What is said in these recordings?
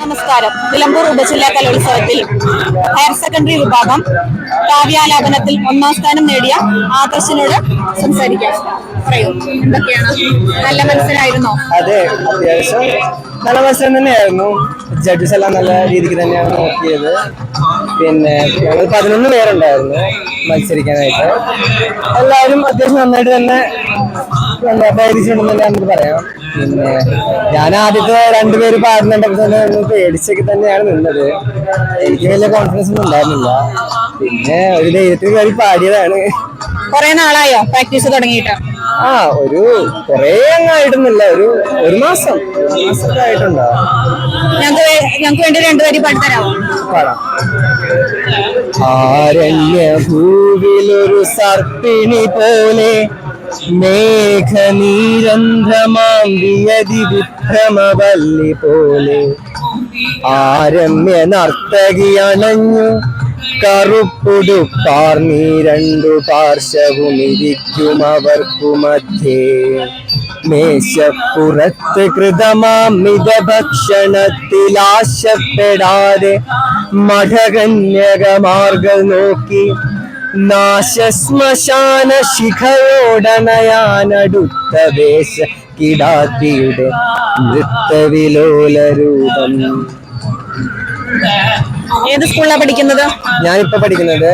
നമസ്കാരം. നിലമ്പൂർ ഉപജില്ലാ കലോത്സവത്തിൽ ഹയർ സെക്കൻഡറി വിഭാഗം കാവ്യാലാപനത്തിൽ ഒന്നാം സ്ഥാനം നേടിയ ആദർശിനോട് സംസാരിക്കാം. പറയൂ എന്തൊക്കെയാണ്? നല്ല മത്സരമായിരുന്നോ? അതെ അത്യാവശ്യം നല്ല മത്സരം തന്നെയായിരുന്നു. ജഡ്ജസ് എല്ലാം നല്ല രീതിക്ക് തന്നെയാണ് നോക്കിയത്. പിന്നെ ഞങ്ങൾ പതിനൊന്ന് പേരുണ്ടായിരുന്നു മത്സരിക്കാനായിട്ട്. എല്ലാവരും അത്യാവശ്യം നന്നായിട്ട് തന്നെ എന്താ പ്രയത്നിച്ചിട്ടുണ്ടെന്ന് തന്നെ നമുക്ക് പറയാം. പിന്നെ ഞാൻ ആദ്യത്തെ രണ്ടുപേര് പാടുന്നുണ്ടപ്പോൾ തന്നെ ഒന്ന് പേടിച്ചൊക്കെ തന്നെയാണ് നിന്നത്. എനിക്ക് വലിയ കോൺഫിഡൻസ് ഒന്നും ഉണ്ടായിരുന്നില്ല. പിന്നെ ഒരു ധൈര്യത്തിൽ കയറി പാടിയതാണ്. കുറെ നാളായോ? പ്രാക്ടീസ് തുടങ്ങിയിട്ട്? ആ ഒരു കൊറേ അങ്ങായിട്ടൊന്നുമില്ല ഒരു ഒരു മാസം ഒരു മാസമൊക്കെ ആയിട്ടുണ്ടാവും ഞങ്ങൾക്ക് വേണ്ടി രണ്ടുപേരും പാടിത്തരാമോ സർപ്പിണി പോലെ മേഘനീരന്ധമാന്തിയതി വിഭ്രമവല്ലി പോലെ ആരമ്യ നർത്തകി അണഞ്ഞു കറുപ്പുടുപ്പാർ നീ രണ്ടു പാർശ്വവും ഇരിക്കും അവർക്കു മധ്യേ. മേശപ്പുറത്ത് കൃതമാമിത ഭക്ഷണത്തിൽ ആശപ്പെടാതെ മഠകന്യകമാർഗം നോക്കി നാശശ്മശാന ശിഖയോടനയാനടുത്ത വേശ കിടാത്തിയുടെ നൃത്തവിലോല രൂപം ഏത് സ്കൂളിലാണ് പഠിക്കുന്നത്? ഞാനിപ്പോ പഠിക്കുന്നത്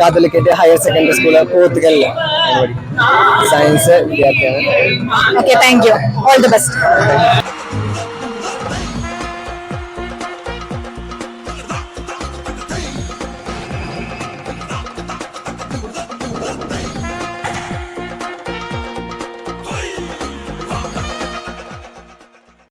catholicate catholicate higher secondary school പോത്തുകലിലാണ് science വിദ്യാർത്ഥിയാണ്. Okay thank you all the best